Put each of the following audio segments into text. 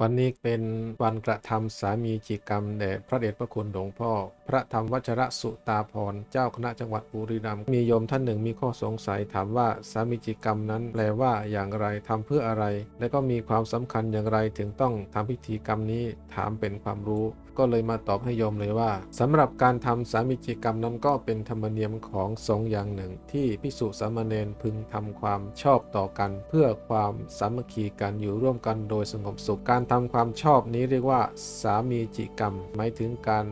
วันนี้เป็นวันกระทำสามีจิกรรมแด่พระเดชพระคุณหลวงพ่อพระธรรมวัชระสุตาพรเจ้าคณะจังหวัดบุรีรัมย์มีโยมท่านหนึ่งมีข้อสงสัยถามว่าสามีจิกรรมนั้นแปลว่าอย่างไรทำเพื่ออะไร และก็มีความสำคัญอย่างไรถึงต้องทำพิธีกรรมนี้ถามเป็นความรู้ก็เลยมาตอบให้โยมเลยว่าสำหรับการทำสามีจิกรรมนั้นก็เป็นธรรมเนียมของสงฆ์อย่างหนึ่ง ที่ภิกษุสามเณรพึงทำความชอบต่อกัน เพื่อความสามัคคีกันอยู่ร่วมกันโดยสงบสุขการทำความชอบนี้เรียกว่าสามีจิกรรม หมายถึงการ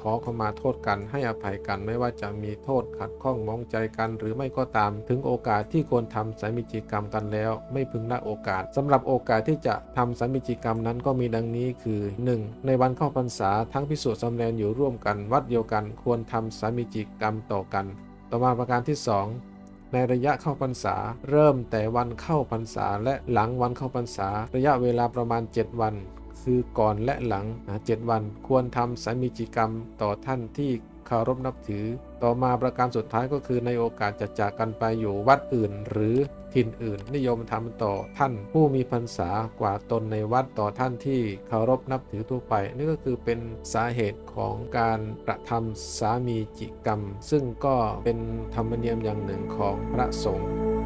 ขอเข้ามาโทษกันให้อภัยกันไม่ว่าจะมีโทษขัดข้องมองใจกันหรือไม่ก็ตาม ถึงโอกาสที่ควรทำสามีจิกรรมกันแล้ว ไม่พึงละโอกาสสำหรับโอกาสที่จะทำสามีจิกรรมนั้นก็มีดังนี้คือ 1. ในวันเข้าพรรษาทั้งพิสุสำเร็จอยู่ร่วมกัน วัดเดียวกันควรทำสามีจิกรรมต่อกัน ต่อมาประการที่ 2ในระยะเข้าพรรษา เริ่มแต่วันเข้าพรรษาและหลังวันเข้าพรรษา ระยะเวลาประมาณ 7 วัน คือก่อนและหลังนะเจ็ดวันควรทำสามีจิกรรมต่อท่านที่เคารพนับถือ ต่อมาประการสุดท้ายก็คือในโอกาสจะจากกันไปอยู่วัดอื่น หรือถิ่นอื่น นิยมทำต่อท่านผู้มีพรรษากว่าตนในวัดต่อท่านที่เคารพนับถือทั่วไป นี่ก็คือเป็นสาเหตุของการกระทำสามีจิกรรม ซึ่งก็เป็นธรรมเนียมอย่างหนึ่งของพระสงฆ์